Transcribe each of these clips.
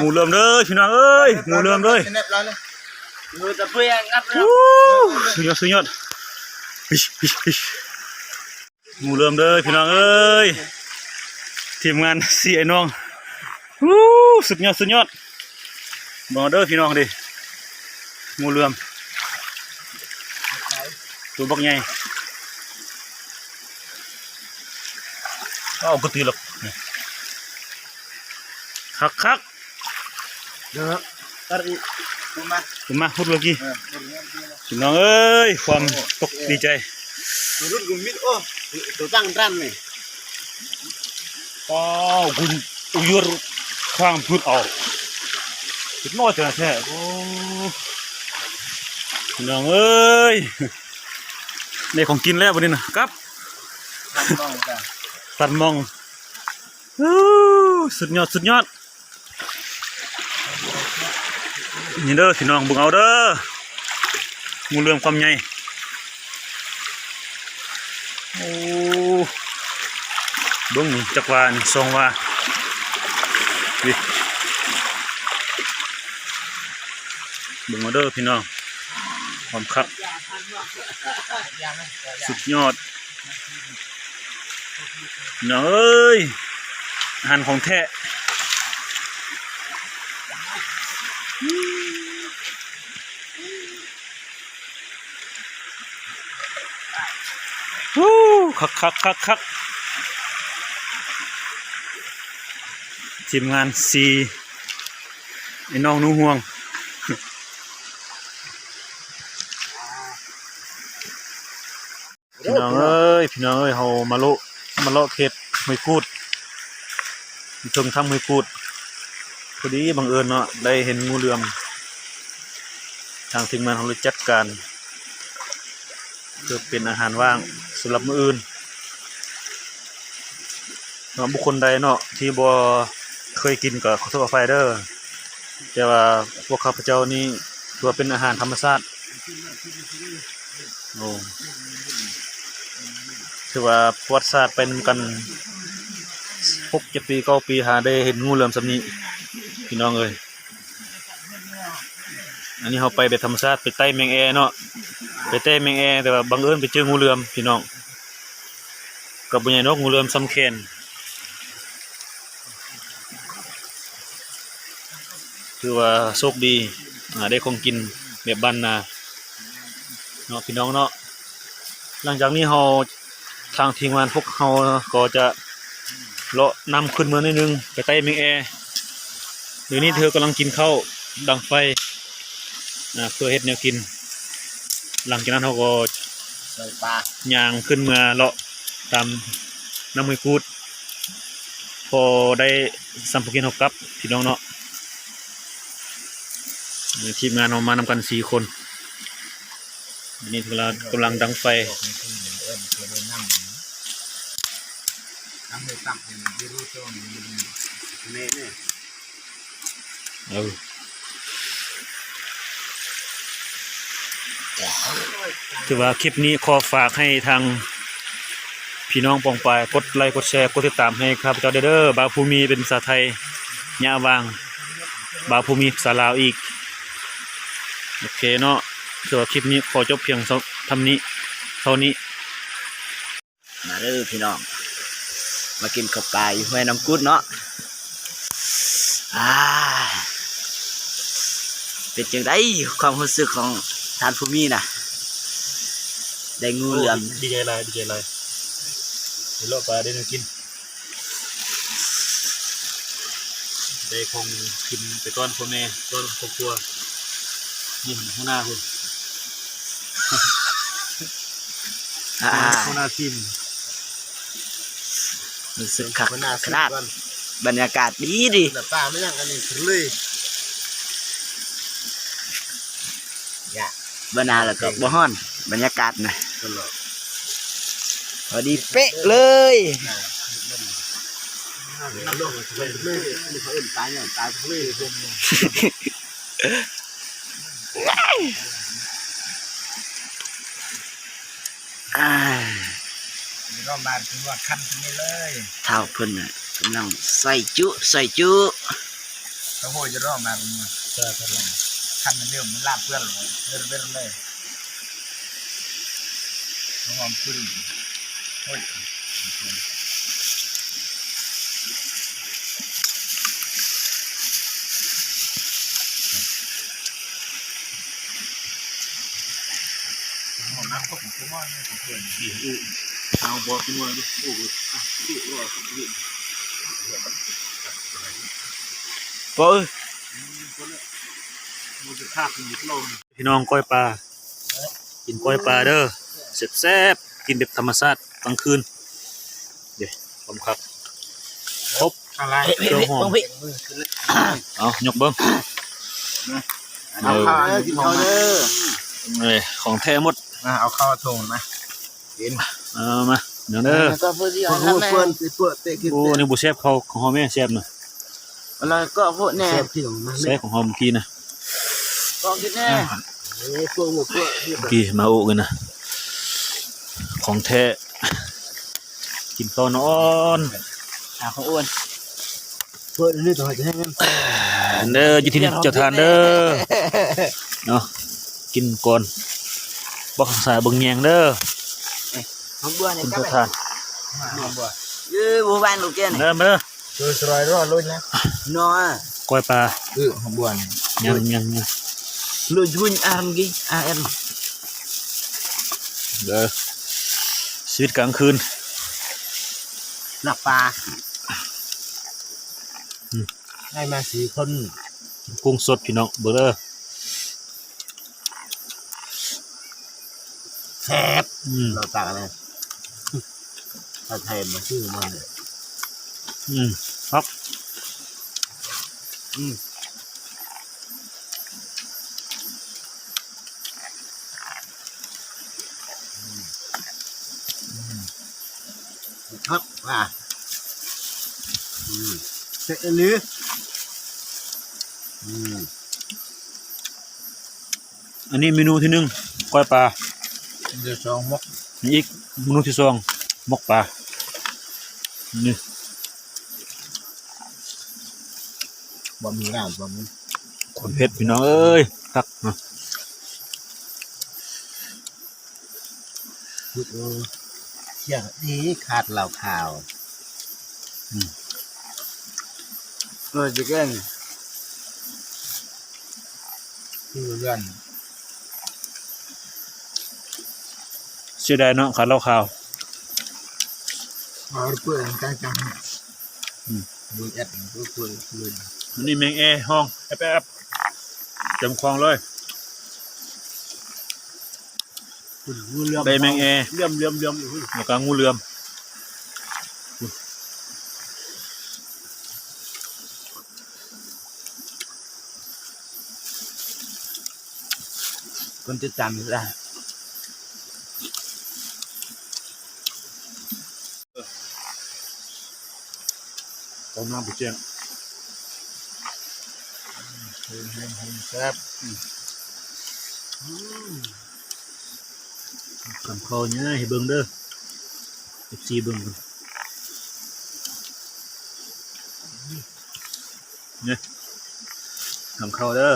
หมูเริ่มเลยพี่น้องเอ้ยหมูเริ่มเลยมือตะเพียงงับแล้ววู้สุดยอดสุดยอดอิชอิชอิชหมูเริ่มเลยพี่น้องเอ้ยทีมงานสี่ไอ้น้องวู้สุดยอดสุดยอดบอกเด้อพี่น้องดิหมูเริ่มตัวบักใหญ่เอากระตือหรอก คักคักเด้อตัดอีกมาๆผมมาพูดเมื่อกี้พี่น้องเอ้ยความตกดีใจรุ่นกุมิดโอ้ตัวตั้งรันนี่อ๋อคุณอุยรข้างพูดเอาจุดน้อยจังแท้โอ้พี่น้องเอ้ยในของกินแล้ววันนี้นะครับมองจ้ะตัดมองอู้สุดยอดสุดยอด นี่เด้อพี่น้องบิ่งเอาเด้อหมูเรืองความใหญ่โอ้บิ่งจักวานี่สองว่าวิบิ่งเอาเด้อพี่น้องความคักสุดยอดน้องเอ้ยหารของแท้วู้ คักคักคักคักทีมงานซีไอ้น้องหนูห่วงพี่น้องเอ้ยพี่น้องเอ้ยเฮามาโลมาโลเขตห้วยกูดอยู่ตรงทำห้วยกูดพอดีบังเอิญเนาะได้เห็นงูเหลือม ทางทีมงานของเราจัดการเพื่อเป็นอาหารว่างสำหรับมืออื่น เนาะบุคคลใดเนาะที่บ่เคยกินก็ขอโทษขออภัยเด้อแต่ว่าพวกข้าพเจ้านี่ถือว่าเป็นอาหารธรรมชาติโอ้ถือว่าประวัติศาสตร์เป็นกันหกเจ็ดปีเก้าปีหาได้เห็นงูเหลือมสำนี้พี่น้องเอ้ยอันนี้เราไปแบบธรรมชาติไปใต้แมงแอเนาะไปใต้แมงแอแต่ว่าบังเอิญไปเจองูเหลือมพี่น้องกับบุญใหญ่นกงูเหลือมซ้ำแคน คือว่าโชคดีได้ของกินแบบบ้านนาเนาะพี่น้องเนาะหลังจากนี้เราทางทีมงานพวกเขาก็จะเลาะนำขึ้นเมืองนิดนึงไปใต้เมงแอร์เดี๋ยวนี้เธอกำลังกินข้าวดังไฟนะเพื่อเฮ็ดแนวกิน หลังจากนั้นเขาก็ย่างขึ้นเมืองเลาะตามน้ำมือกูด พอได้สัมผัสกินเขากลับพี่น้องเนาะ เดี๋ยวทีมงานเรามานำกันสี่คนนนี้กำลังกำลังดังไฟเออถือว่าคลิปนี้ขอฝากให้ทางพี่น้องปองปายกดไลค์กดแชร์กดติดตามให้ครับเจ้าเด้อบาภูมีเป็นภาษาไทยยาวาง บาภูมีภาษาลาวอีก โอเคเนาะถือว่าคลิปนี้ขอจบเพียงเท่านี้เท่านี้ มาเด้อพี่น้อง มากินข้าวปลาอยู่ห้วยน้ำกุดเนาะอ่าเป็นจังไดความรู้สึกของท่านผู้มีนะได้งูเหลือมดีใจไรดีใจไรเดี๋ยวเราไปได้กิน ได้คงกินไปก้อนพ่อแม่ก้อนครอบครัว นี่ข้างหน้าคุณอ่าข้างหน้าทีมรู้สึกคักขนาดบรรยากาศดีดีแต่ปลาไม่ยังอันนี้เลยบรรนาแล้วก็บ่ฮ้อน บรรยากาศนะตลอดพอดีเป๊ะเลยน้ำลงเลยเลยนี่เขาเอื่นตายเนี่ยตายเลยพวกนี้ อ่า มีรอ บบ้านถึงว่าขั้นตรงนี้เลยเท่าเพิ่นน่ะกำลังใส่จุใส่จุต้องโหยจะรอมาคันมันเรื่องมันลาบเพื่อนเลยเรื่อยๆเลยต้องมองขึ้นโอ้ยเอาบอลขึ้นมาดูโอ้โหก็เอ้ยพี่น้องก้อยปลา กินก้อยปลาเด้อแซ่บๆกินแบบธรรมชาติกลางคืน เดี๋ยวผมครับครบอะไรเจียวหอมเอายกเบิ้งเอาข้าวกินข้าวเด้อเอ้ยของแท้หมดมาเอาข้าวโทนมา เอามาเดี๋ยวเด้อก็เพื่อที่เพื่อนเพื่อนเพื่อนเตะกินโอ้นี่บุเชฟเขาของเขาแม่เชฟนะแล้วก็พวกแน่เซฟที่ของมันเชฟของเขาเมื่อกี้นะก็กินแน่เอ้พวกหมดพวกเมื่อกี้มาโอ้กันนะของแท้กินข้าวนอนหาของอ้วนเพื่อนนี่ต้องจะให้เงินเด้ออยู่ที่นี่เจะทานเด้อเนาะกินก่อนบอกสายเบิ่งแยงเด้อ ของบัวเนี่ยคุณก็เจ้าทานยื้อบัวบ้านลูกเจ้านี่เด้อมาเด้อช่วยสลายรอดลุ้นนะนัวก้อยปลาเออของบัวนี่ยังยังยังลุยหุ่นอารมกี้อาเอ็มเด้อชีวิตกลางคืนหนักปลาให้มาสี่คนกุ้งสดพี่น้องเบอร์เด้อแซ่บอืมเราตากอะไร ถ้าไทยมาชื่อมันเลยอืมครับครับอะอืมเสร็จหรืออืมอันนี้เมนูที่หนึ่งก้อยปลาเดี๋ยวสองมกนี่อีกเมนูที่สองหมกปลา นี่บะหมี่ร้านบะหมี่คนเผ็ดพี่น้องเอ้ยคักเนาะพูดเออเที่ยงนี้ขาดเหล่าข่าวเออจะเก่งที่เรื่องเสียดายเนาะขาดเหล้าขาว เอาเพื่อนจังจังอืมดูแอดก็เพื่อนเพื่อนอันนี้แมงแอห้องแอบแอบจำคลองเลยงูเหลือมใบแมงแอเหลื่อมเหลื่อมเหลื่อมอยู่แล้วก็งูเหลือมคนจะจำอยู่ได้ ต้มน้ำผู้เจียงแซ่บคำคอเนี่ยให้เบิ่งเด้อเอฟซีเบิ่งเนี่ยคำเข้าเด้อ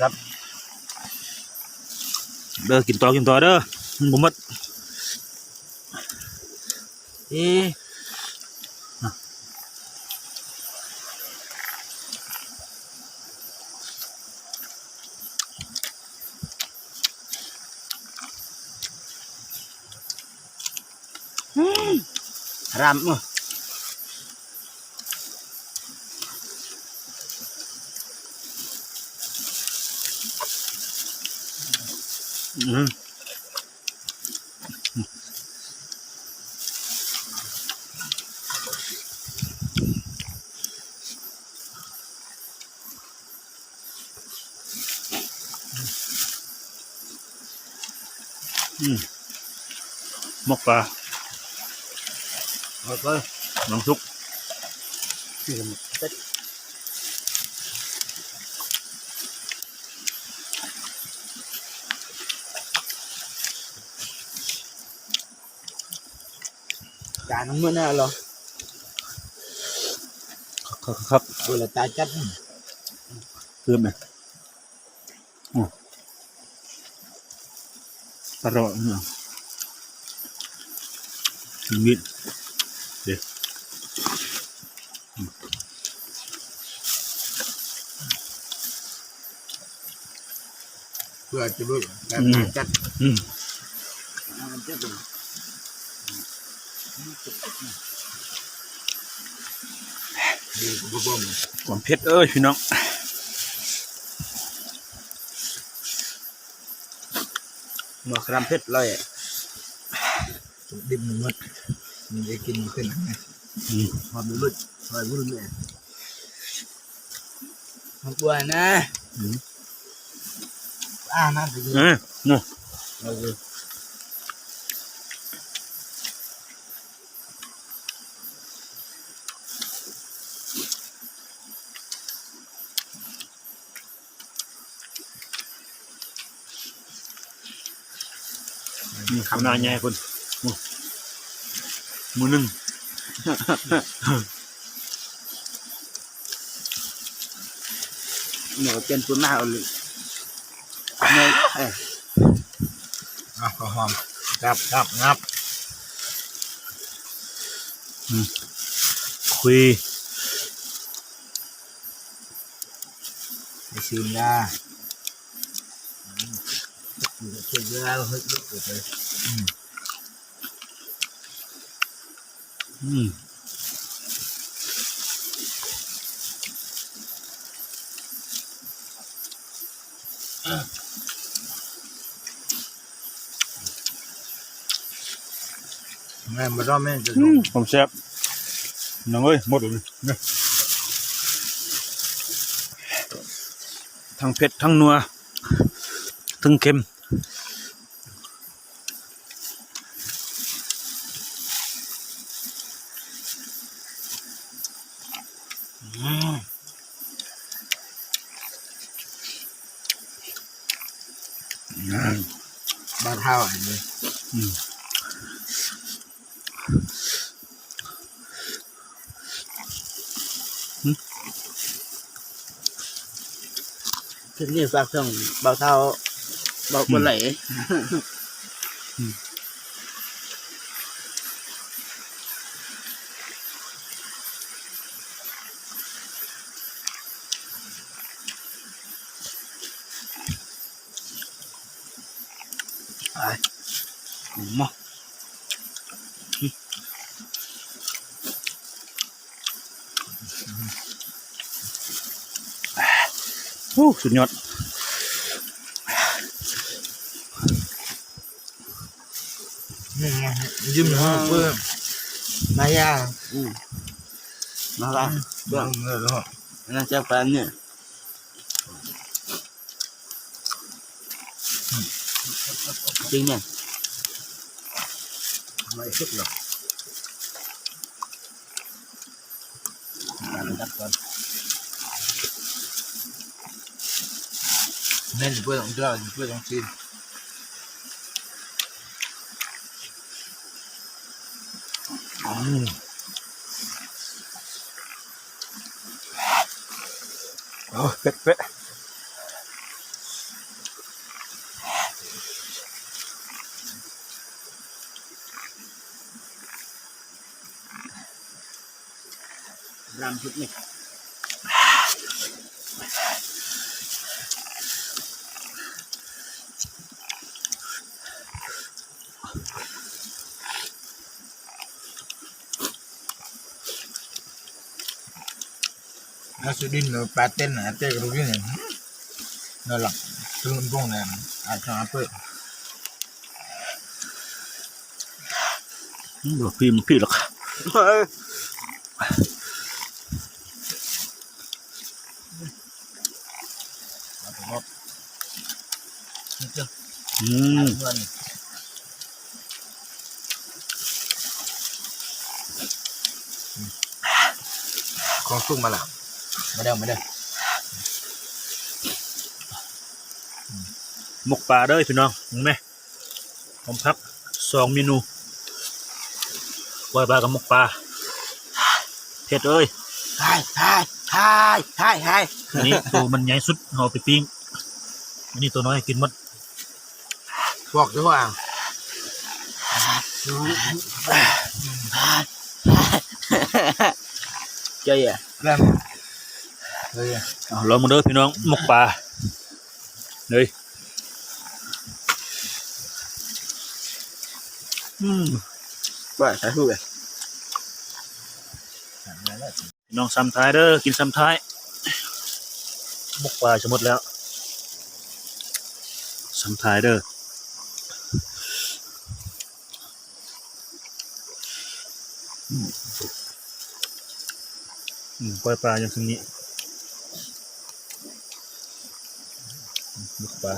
ครับ เด้อกินต่อกินต่ อเด้อมันบ่หมดเอ๊ะ รำอะ อืมอืมหมกปลา แล้วก็ น้ำซุป ที่มันเซ็ต จานมื้อหน้า เหรอครับครับเวลาตาจัดเพิ่มไหมอ๋อตลอดเนาะมิดเดี๋ยวเพื่อจะเบิกแต่จัดอืมมันจะเป็นดีกว่าบ่มความเผ็ดเอ้ยพี่น้องหมวกครามเพชรเลยดิบมันหมดมันจะกินขึ้นไงอืมความรู้ซอยวุ่นเลยมันกลัวนะอ่านั่นสิเอ้ยเนาะ เอาเลยนี่คำนาใหญ่คนมือมือหนึ่งหนูเป็นตัวหน้าเอาเลยเนยเอ้ยอะหอมงับงับงับคุยไอซีนยา ช่วยเยอะเฮ้ยลุกเลยอืมแม่มาด้อมแม่จะอืมผมแซ่บน้องเอ้ยหมดเลยเนี่ยทั้งเผ็ดทั้งนัวทั้งเค็ม บ้านเท่าอันนี้ ทีนี้ฝากส่งเบาเท่าเบาคนไหล อ้สุดยอดยิ้มห้องเพื่อมายามาละเบื้องเงินแล้วน่าจะแฟนเนี่ยจริงเนี่ยไม่สุดหรอกจัดก่อนเน้นเพื่อของเราเพื่อของจีน อืมโอ้เป๊ะเป๊ะรำชุด นี่อาสุดินเราปลาเต้นนะเต้ก็รู้ยังไงนั่นหลักซึ่งพวกนั้นอาจจะเปิดอืมบอกพี่มันพี่หรอกครับนี่จ้ะอืมเงินของสุกมาแล้ว มาเด้อมาเด้อหมกปลาเด้อพี่น้องเห็นไหมผมพักสองเมนูคปล่อยปลากับหมกปลาเผ็ดเอ้ยใช่ใช่ใช่ใช่ใช่อันนี้ตัวมันใหญ่สุดเอาไปปิ้งอันนี้ตัวน้อยกินหมดบอกด้วยว่าเจ๊อะ เริ่มเลยเอาลองมาเด้อพี่น้องหมกปลาเลยอืมว่าใช่พูดเลยพี่น้องซ้ำท้ายเด้อกินซ้ำท้ายหมกปลาจะหมดแล้วซ้ำท้ายเด้ออืมอืมปล่อยปลาอย่างนี้ อืมหมกปลา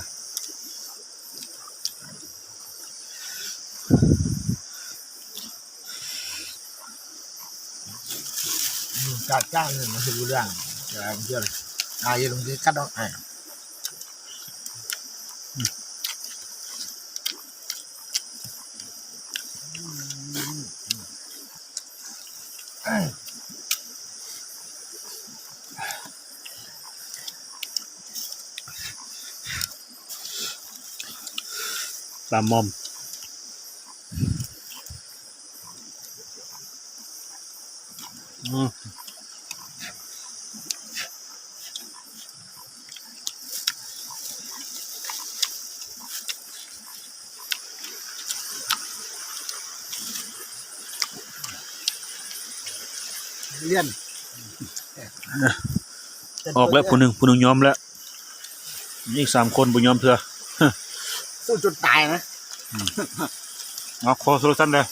การจ้างเงินมันคือเรื่องแต่ผมเชื่อเลยอ่าอย่าลงที่คัดเอาอ่าปลามอมอืมเลี่ยนออกแล้วผู้หนึ่งผู้หนึ่งยอมแล้วอีกสามคนบุญยอมเถื่อ สู้จนตายนะเอาคอโซลูชันเด้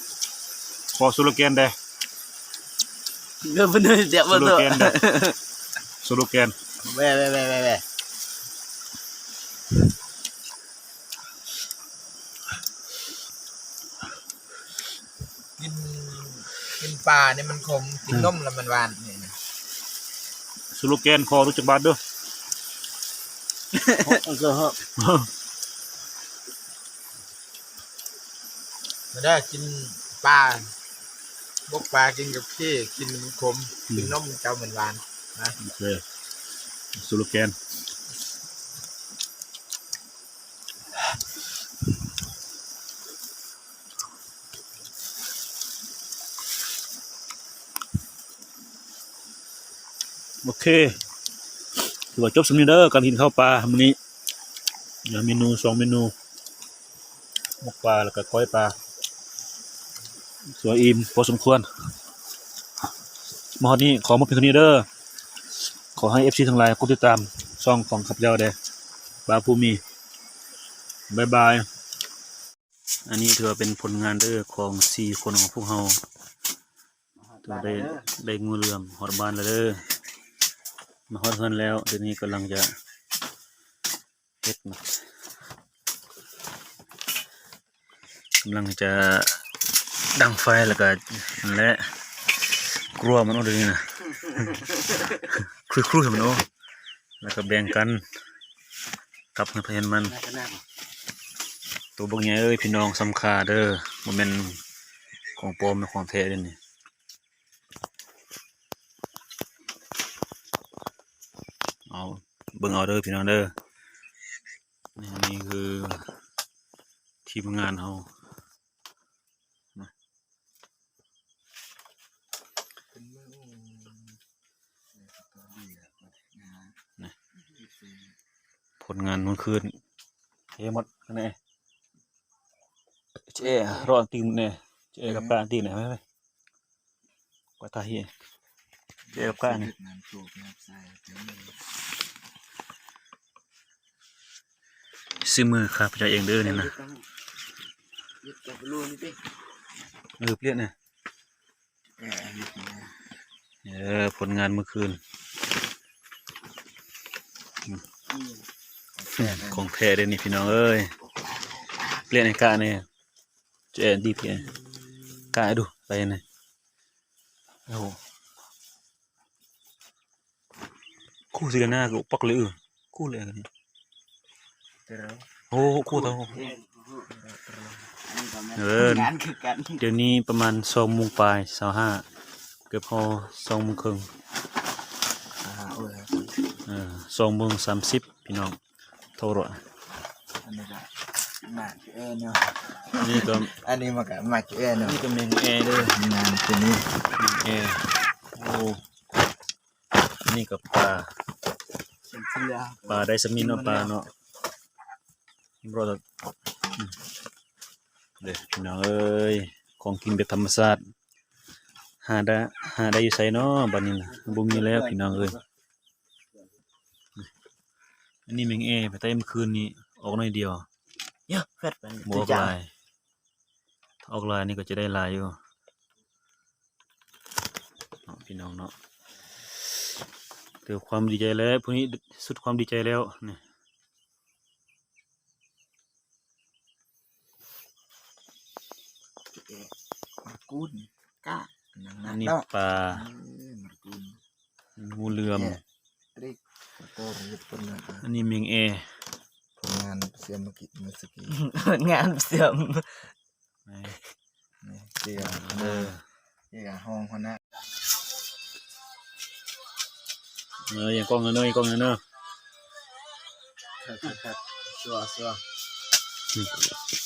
คอโซโลแกนเด้เงินเป็นเงินเสียโซมาโลตัวแกนเด้โซโลแกนแว่แว่แว่แว่แว่กินกินปลาเนี่ยมันคมกินนมแล้ว มาได้กินปลาบกปลากินกับพี่กินมันคมกินนมเจ้ามันหวานนะโอเคโซโลแกนโอเคถือว่าจบสำนี้เด้อการกินข้าวปลามื้อนี้เดี๋ยวเมนูสองเมนูหมกปลาแล้วก็ก้อยปลา สวยอิ่มพอสมควรมาฮอดนี้ขอมาเพียงเท่านี้เด้อขอให้เอฟซีทั้งหลายกดติดตามช่องของขับเจ้าเด้บาภูมิบายบาย อันนี้ถือว่าเป็นผลงานเด้อของสี่คนของพวกเราถือได้ได้งูเหลือมฮอดบานแล้วเด้อมาฮอดเฮือนแล้วเดี๋ยวนี้กำลังจะเฮ็ดนะกำลังจะ ดังไฟแล้วก็และกลัวมันเอาเดี๋ยวนี้นะครุยครุยมันโอ้แล้วก็แบ่งกันกลับเงินเพนมัน ตัวบางอย่างเอ้ยพี่น้องสำคาเด้อมันเป็นของปลอมเป็นของแท้เด้อนี่เอาเบิ่งเอาเด้อพี่น้องเด้อนี่นี่คือทีมงานเรา ผลงานเมื่อคืนเทหมดข้างในเจ๊รออันตีนเนี่ยเจ๊กับกาอันตีนเนี่ยไหมไหมกว่าตาเฮียเจ๊กับกาเนี่ยน้ำสูบน้ำใส่ซื้อมือครับจะเองเด้อเนี่ยนะยึดกับลูนี่ดิเออเปลี่ยนเนี่ยเออผลงานเมื่อคืน ของแท้เด้อนี่พี่น้องเอ้ยเปลี่ยนไอ้กาเนี่ยเจ๊ดีเปลี่ยนกาให้ดูไปเนี่ยโอ้โหคู่สิกันหน้ากูปักเลยเออคู่เลยกันนี่เดี๋ยวโอ้โหคู่เท่านี่ก็แม่นเอองานคือกันเดี๋ยวนี้ประมาณสองโมงปลายสาวห้าเกือบพอสองโมงครึ่งอ่าโอ้ยเออสองโมงสามสิบพี่น้อง โทรอะอันนี้ก็มาเอเนาะนี่ก็อันนี้มันก็มาเอเนาะนี่ก็แมงแอร์เด้องานตัวนี้แมงแอร์โอ้นี่ก็ปลาเป็นเสื้อปลาได้สมินเนาะปลาเนาะรอดเด้อพี่น้องเอ้ยของกินแบบธรรมชาติหาได้หาได้อยู่ไสเนาะบัดนี้นะบ่มีแล้วพี่น้องเอ้ย อันนี้แมงแอไปใต้เมื่อคืนนี้ ออกหน่อยเดียวเยอะเฟดเป็นหมออกลายถ้าออกลายนี่ก็จะได้ลายอยู่เนาะพี่น้องเนาะเกิดความดีใจแล้วพวกนี้สุดความดีใจแล้วนี่มากูดก้านังอันั้นนนี้เนาะปลาเออมากูดงูเหลือม อันนี้เมียงแอผลงานเสียมกิเมื่อสกี้งานเสื่อมนี่นี่เสียเออเสียห้องคนนั้นเอออย่างกล้องเนอะเนอะอย่างกล้องเนอะเนอะครับชัวชัวเป็นเรือหนาว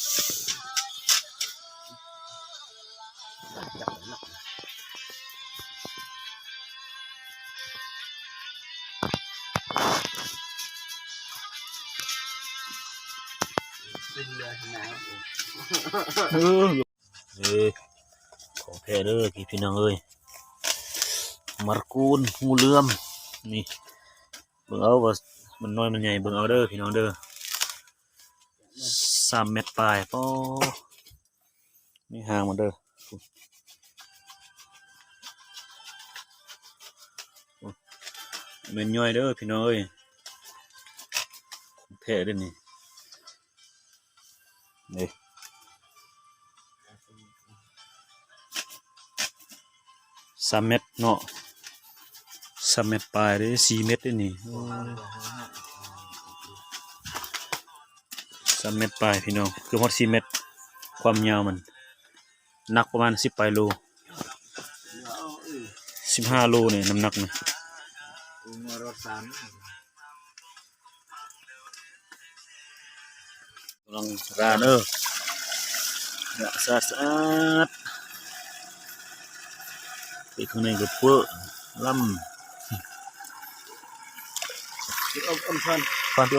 เออเออของแท้เด้อพี่พี่น้องเอ้ยมารกูนงูเลื่อมนี่เบิ่งเอาว่ามันน้อยมันใหญ่เบิ่งเอาเด้อพี่น้องเด้อสามเม็ดปลายปอนี่ห่างมาเด้อเม็นย่อยเด้อพี่น้องเอ้ยแท้เด้อนี่ นี่สามเม็ดเนาะสามเม็ดปลายเลยสี่เม็ดเลยนี่สามเม็ดปลายพี่น้องเกือบหมดสี่เม็ดความยาวมันหนักประมาณสิบปลายโลสิบห้าโลเนี่ยน้ำหนักเนี่ยกูมารถสามกำลังรานเออเนี่ยสะ อาดสะอาดไปข้างในก็เปื้อะล่อมอมพันำฟันพี่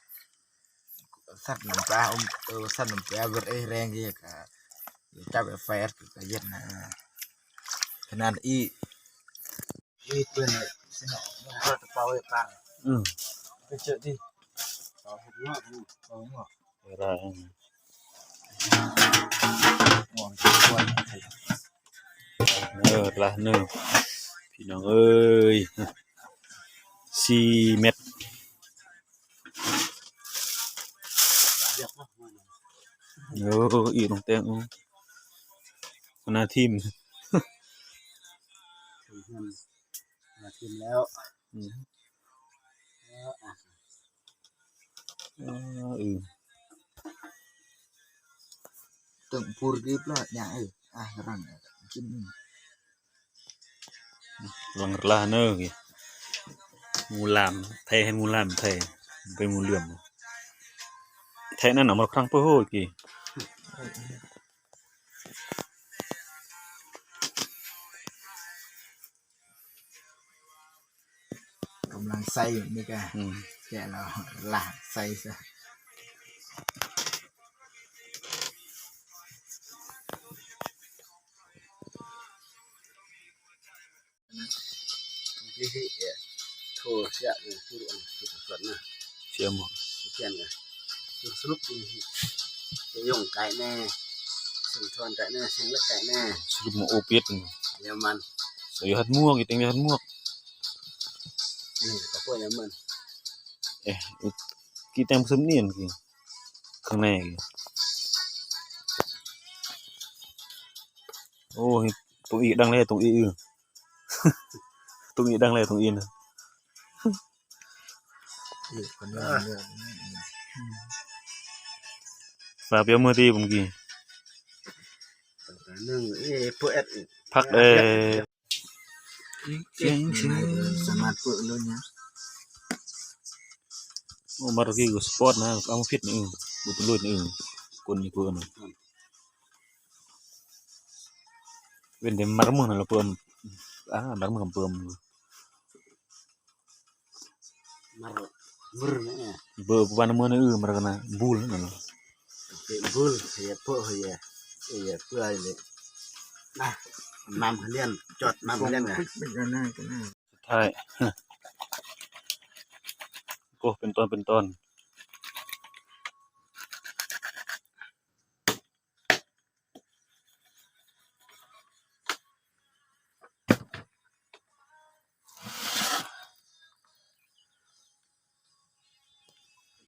ำน้ำเราอะนี่คือประเทศมันเนี่ยนะโอ้ยแต่เราเรานี่มีอุปการแล้วงอยกลวลกลวลไฟในกระตุ้นจำนวนครัวเย็นเขาว่าบ่งเออก็ป้าอมเบรดอกแต่ว่าปกเกินงอเบแต่ว่าคือสัตว์น้ำปลาอมเออสัตว์น้ำปลาเบรแรงกี่ก็จับไฟก็เย็นนะขนาดอีอีเป็นสิเนาะมันก็จะเป่าไอ้ปางอือไปเจอที่เอาหัวเอาหัวอะไรหัวหัวเออละเนอะพี่น้องเอ้ยสี่เม็ด โอ้อีลงแตงอู้หน้าทีมมาทิมแล้วอืมเอออือตึงพูดรีบแล้วอย่างเอออะรังกินลังลาเนอร์กี่งูหลามไทยให้งูหลามไทยเป็นงูเหลื่อม thấy nó nằm một khăn bố hồi kì. Cũng làng xây như cái dạ là làng xây ra thôi sẽ cũng cứ đoạn thực phẩm này. Xem một xem này. กเราลากใส่ซะที่โทรเสียอยู่ที่อันที่ส่วนนะเสียหมดเขียนกันคือสรุปจะย่งไก่แน่สุนทรไก่แน่เสียงเล็กไก่แน่สรุปมาโอเปียดเดี๋ยวมันสวยหัดม่วงอีเต็งหัดม่วงนี่ก็พวกนี้มันเอ๊ะกี่แต้มซึมเนียนกี่ข้างในกี่โอ้ยตรงอีดังเลยตรงอีอือตรงอีดังเลยตรงอีนะ อีกคนนี้เนี่ยฝากเปียวมือตีผมกี่หนึ่งเอ้พวกเอ็ดพักเอ้เก่งจริงสามารถเปิดเลยเนี่ยโอ้มาตะกี้ก็สปอร์ตนะเอามาฟิตนี่อือบุตรลุยนี่อือคนนี่เพิ่นน่ะเว้นแต่มารมึงนั่นละเพิ่มอ่ามารมึงเพิ่มมาบุรเนี่ยเบอร์ปานมือนี่อือมารกันนะบูลนั่นน่ะเป็นบุรเฮียพวกเฮียเฮียเพื่อเลยนะ มามเรียนจดมามเรียนไงเป็นกันหน้ากันหน้าสุดท้ายก็เป็นตอนเป็นตอน